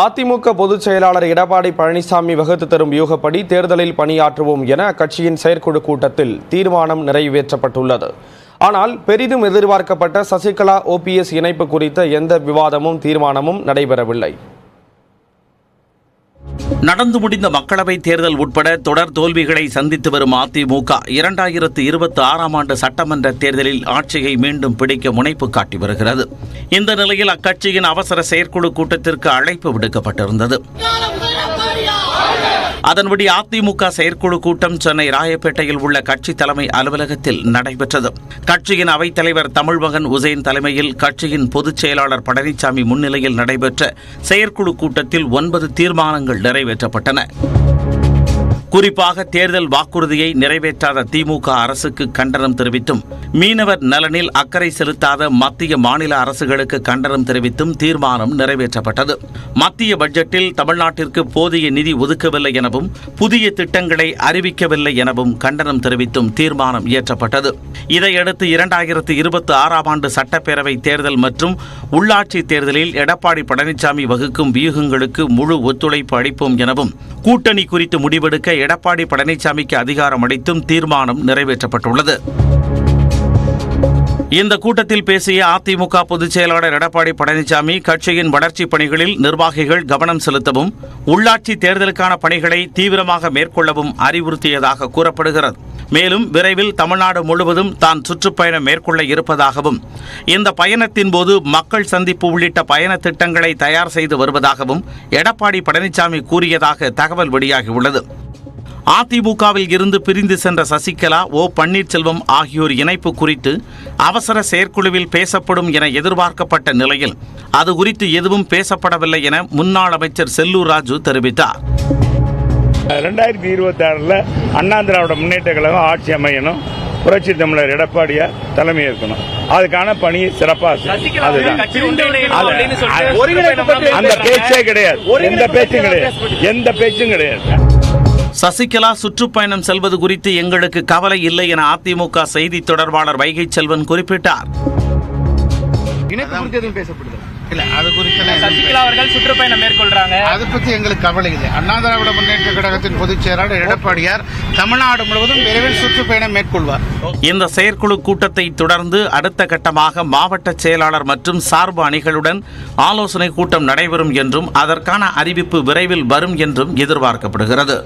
அதிமுக பொதுச் செயலாளர் எடப்பாடி பழனிசாமி வகுத்து தரும் வியூகப்படி தேர்தலில் பணியாற்றுவோம் என அக்கட்சியின் செயற்குழு கூட்டத்தில் தீர்மானம் நிறைவேற்றப்பட்டுள்ளது. ஆனால் பெரிதும் எதிர்பார்க்கப்பட்ட சசிகலா ஓபிஎஸ் இணைப்பு குறித்த எந்த விவாதமும் தீர்மானமும் நடைபெறவில்லை. நடந்து முடிந்த மக்களவைத் தேர்தல் உட்பட தொடர் தோல்விகளை சந்தித்து வரும் அதிமுக இரண்டாயிரத்து இருபத்தி ஆறாம் ஆண்டு சட்டமன்ற தேர்தலில் ஆட்சியை மீண்டும் பிடிக்க முனைப்பு காட்டி வருகிறது. இந்த நிலையில் அக்கட்சியின் அவசர செயற்குழு கூட்டத்திற்கு அழைப்பு விடுக்கப்பட்டிருந்தது. அதன்படி அதிமுக செயற்குழு கூட்டம் சென்னை ராயப்பேட்டையில் உள்ள கட்சி தலைமை அலுவலகத்தில் நடைபெற்றது. கட்சியின் அவைத்தலைவர் தமிழ்மகன் உசேன் தலைமையில் கட்சியின் பொதுச் செயலாளர் பழனிசாமி முன்னிலையில் நடைபெற்ற செயற்குழு கூட்டத்தில் ஒன்பது தீர்மானங்கள் நிறைவேற்றப்பட்டன. குறிப்பாக தேர்தல் வாக்குறுதியை நிறைவேற்றாத திமுக அரசுக்கு கண்டனம் தெரிவித்தும் மீனவர் நலனில் அக்கறை செலுத்தாத மத்திய மாநில அரசுகளுக்கு கண்டனம் தெரிவித்தும் தீர்மானம் நிறைவேற்றப்பட்டது. மத்திய பட்ஜெட்டில் தமிழ்நாட்டிற்கு போதிய நிதி ஒதுக்கவில்லை எனவும் புதிய திட்டங்களை அறிவிக்கவில்லை எனவும் கண்டனம் தெரிவித்தும் தீர்மானம் இயற்றப்பட்டது. இதையடுத்து இரண்டாயிரத்து இருபத்தி ஆறாம் ஆண்டு சட்டப்பேரவை தேர்தல் மற்றும் உள்ளாட்சி தேர்தலில் எடப்பாடி பழனிசாமி வகுக்கும் வியூகங்களுக்கு முழு ஒத்துழைப்பு அளிப்போம் எனவும் கூட்டணி குறித்து முடிவெடுக்க எடப்பாடி பழனிசாமிக்கு அதிகாரம் அளித்தும் தீர்மானம் நிறைவேற்றப்பட்டுள்ளது. இந்த கூட்டத்தில் பேசிய அதிமுக பொதுச் செயலாளர் எடப்பாடி பழனிசாமி கட்சியின் வளர்ச்சிப் பணிகளில் நிர்வாகிகள் கவனம் செலுத்தவும் உள்ளாட்சி தேர்தலுக்கான பணிகளை தீவிரமாக மேற்கொள்ளவும் அறிவுறுத்தியதாக கூறப்படுகிறது. மேலும் விரைவில் தமிழ்நாடு முழுவதும் தான் சுற்றுப்பயணம் மேற்கொள்ள இருப்பதாகவும் இந்த பயணத்தின் போது மக்கள் சந்திப்பு உள்ளிட்ட பயண திட்டங்களை தயார் செய்து வருவதாகவும் எடப்பாடி பழனிசாமி கூறியதாக தகவல் வெளியாகியுள்ளது. அதிமுகவில் இருந்து பிரிந்து சென்ற சசிகலா ஓ பன்னீர்செல்வம் ஆகியோர் இணைப்பு குறித்து அவசர செயற்குழுவில் பேசப்படும் என எதிர்பார்க்கப்பட்ட நிலையில் அது குறித்து எதுவும் பேசப்படவில்லை என முன்னாள் அமைச்சர் செல்லூர் ராஜு தெரிவித்தார். ரெண்டாயிரத்தி இருபத்தி ஆறில் அண்ணா திராவிட முன்னேற்ற கழகம் ஆட்சி அமையணும். புரட்சி தமிழர் எடப்பாடியார் தலைமை ஏற்கணும். அதுக்கான பணி சிறப்பாக அந்த பேச்சே கிடையாது. எந்த பேச்சும் கிடையாது. எந்த பேச்சும் கிடையாது. சசிகலா சுற்றுப்பயணம் செல்வது குறித்து எங்களுக்கு கவலை இல்லை என அதிமுக செய்தி தொடர்பாளர் வைகை செல்வன் குறிப்பிட்டார். இல்ல அது குறித்து சசிகலா அவர்கள் சுற்றுப்பயணம் மேற்கொள்றாங்க. அதை பத்தி எங்களுக்கு கவலை இல்லை. அண்ணா திராவிட முன்னேற்ற கழகத்தின் பொதுச் செயலாளர் எடப்பாடியார் தமிழ்நாடு முழுவதும் விரைவில் சுற்றுப்பயணம் மேற்கொள்வார். இந்த செயற்குழு கூட்டத்தை தொடர்ந்து அடுத்த கட்டமாக மாவட்ட செயலாளர் மற்றும் சார்பு அணிகளுடன் ஆலோசனை கூட்டம் நடைபெறும் என்றும் அதற்கான அறிவிப்பு விரைவில் வரும் என்றும் எதிர்பார்க்கப்படுகிறது.